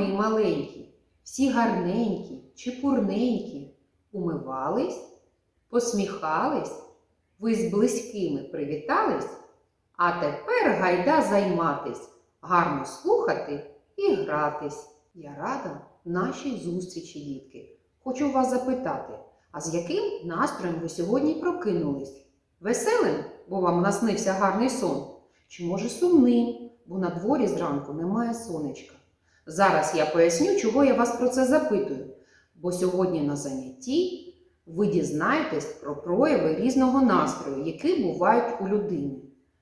мої маленькі, всі гарненькі, чепурненькі, умивались, посміхались, ви з близькими привітались, а тепер гайда займатись, гарно слухати і гратись. Я рада нашій зустрічі, дітки. Хочу вас запитати, а з яким настроєм ви сьогодні прокинулись? Веселим, бо вам наснився гарний сон? Чи може сумним, бо на дворі зранку немає сонечка? Зараз я поясню, чого я вас про це запитую. Бо сьогодні на занятті ви дізнаєтесь про прояви різного настрою, які бувають у людини.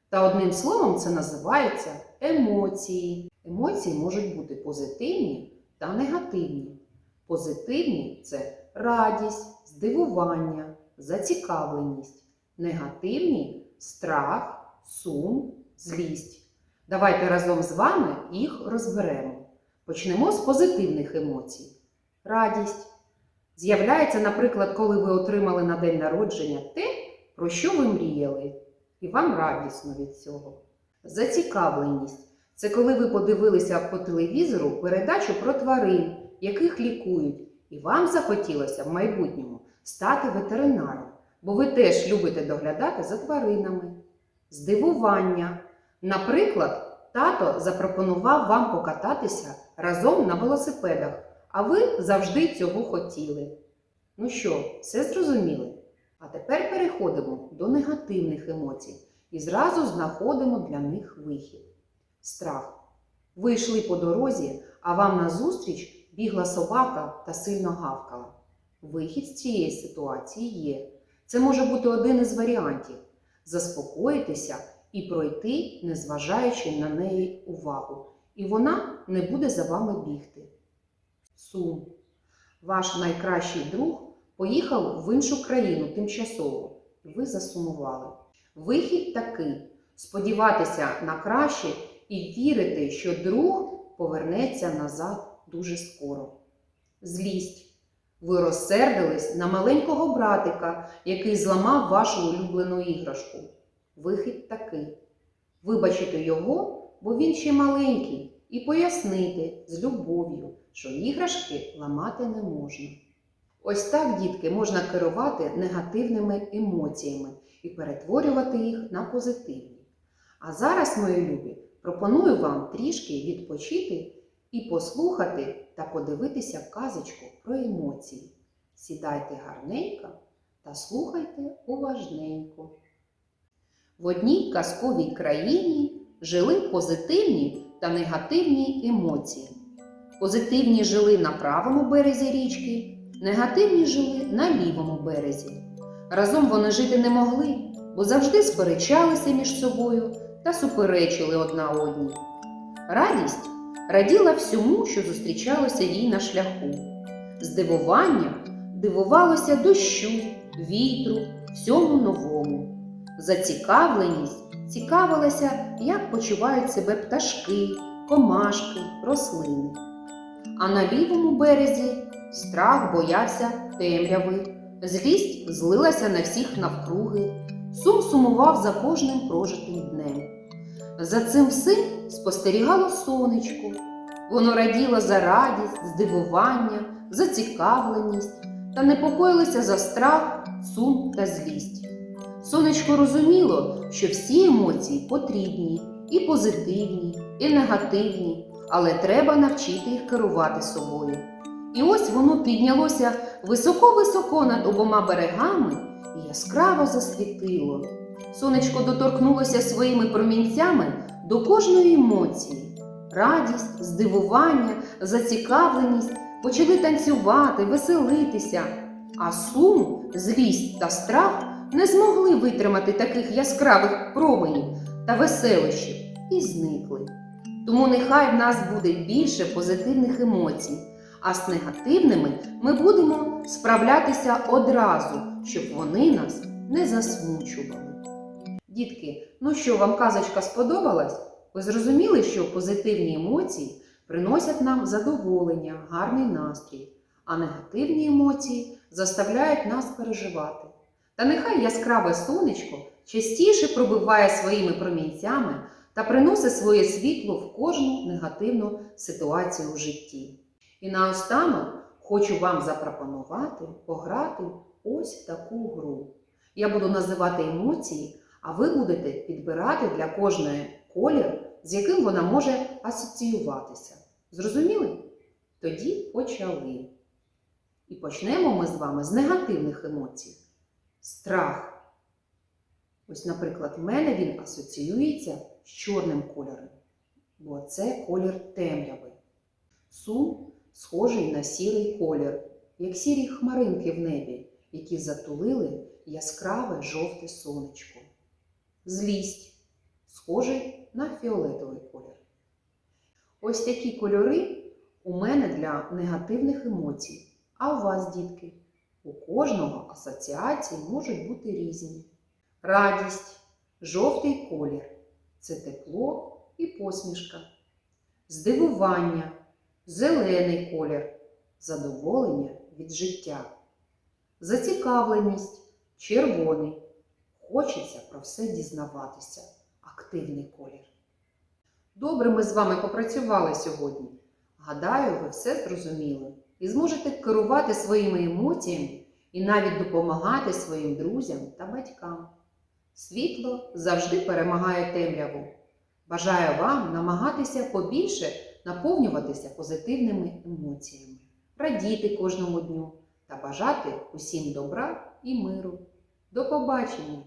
Та одним словом це називається емоції. Емоції можуть бути позитивні та негативні. Позитивні це радість, здивування, зацікавленість. Негативні страх, сум, злість. Давайте разом з вами їх розберемо. Почнемо з позитивних емоцій. Радість. З'являється, наприклад, коли ви отримали на день народження те, про що ви мріяли, і вам радісно від цього. Зацікавленість це коли ви подивилися по телевізору передачу про тварин, яких лікують, і вам захотілося в майбутньому стати ветеринаром, бо ви теж любите доглядати за тваринами. Здивування. Наприклад, тато запропонував вам покататися разом на велосипедах, а ви завжди цього хотіли. Ну що, все зрозуміли? А тепер переходимо до негативних емоцій і зразу знаходимо для них вихід. Страх. Ви йшли по дорозі, а вам назустріч бігла собака та сильно гавкала. Вихід з цієї ситуації є. Це може бути один із варіантів заспокоїтися і пройти, не зважаючи на неї увагу, і вона не буде за вами бігти. Сум. Ваш найкращий друг поїхав в іншу країну тимчасово, ви засумували. Вихід такий сподіватися на краще і вірити, що друг повернеться назад дуже скоро. Злість. Ви розсердились на маленького братика, який зламав вашу улюблену іграшку. Вихід такий. Вибачити його, бо він ще маленький, і пояснити з любов'ю, що іграшки ламати не можна. Ось так, дітки, можна керувати негативними емоціями і перетворювати їх на позитивні. А зараз, мої любі, пропоную вам трішки відпочити і послухати та подивитися казочку про емоції. Сідайте гарненько та слухайте уважненько. В одній казковій країні жили позитивні та негативні емоції. Позитивні жили на правому березі річки, негативні жили на лівому березі. Разом вони жити не могли, бо завжди сперечалися між собою та суперечили одна одній. Радість раділа всьому, що зустрічалося їй на шляху. Здивування дивувалося дощу, вітру, всьому новому. Зацікавленість цікавилася, як почувають себе пташки, комашки, рослини. А на лівому березі страх боявся темряви, злість злилася на всіх навкруги, сум сумував за кожним прожитим днем. За цим всім спостерігало сонечко. Воно раділо за радість, здивування, зацікавленість та непокоїлося за страх, сум та злість. Сонечко розуміло, що всі емоції потрібні, і позитивні, і негативні, але треба навчити їх керувати собою. І ось воно піднялося високо-високо над обома берегами і яскраво засвітило. Сонечко доторкнулося своїми промінцями до кожної емоції. Радість, здивування, зацікавленість почали танцювати, веселитися, а сум, злість та страх не змогли витримати таких яскравих променів та веселощів і зникли. Тому нехай в нас буде більше позитивних емоцій, а з негативними ми будемо справлятися одразу, щоб вони нас не засмучували. Дітки, ну що, вам казочка сподобалась? Ви зрозуміли, що позитивні емоції приносять нам задоволення, гарний настрій, а негативні емоції заставляють нас переживати. Та нехай яскраве сонечко частіше пробиває своїми промінцями та приносить своє світло в кожну негативну ситуацію в житті. І наостанок хочу вам запропонувати пограти ось таку гру. Я буду називати емоції, а ви будете підбирати для кожної колір, з яким вона може асоціюватися. Зрозуміли? Тоді почали. І почнемо ми з вами з негативних емоцій. Страх. Ось, наприклад, в мене він асоціюється з чорним кольором, бо це колір темряви. Сум схожий на сірий колір, як сірі хмаринки в небі, які затулили яскраве жовте сонечко. Злість схожий на фіолетовий колір. Ось такі кольори у мене для негативних емоцій. А у вас, дітки, у кожного асоціації можуть бути різні. Радість, жовтий колір це тепло і посмішка. Здивування, зелений колір задоволення від життя. Зацікавленість, червоний. Хочеться про все дізнаватися. Активний колір. Добре, ми з вами попрацювали сьогодні. Гадаю, ви все зрозуміли і зможете керувати своїми емоціями і навіть допомагати своїм друзям та батькам. Світло завжди перемагає темряву. Бажаю вам намагатися побільше наповнюватися позитивними емоціями, радіти кожному дню та бажати усім добра і миру. До побачення!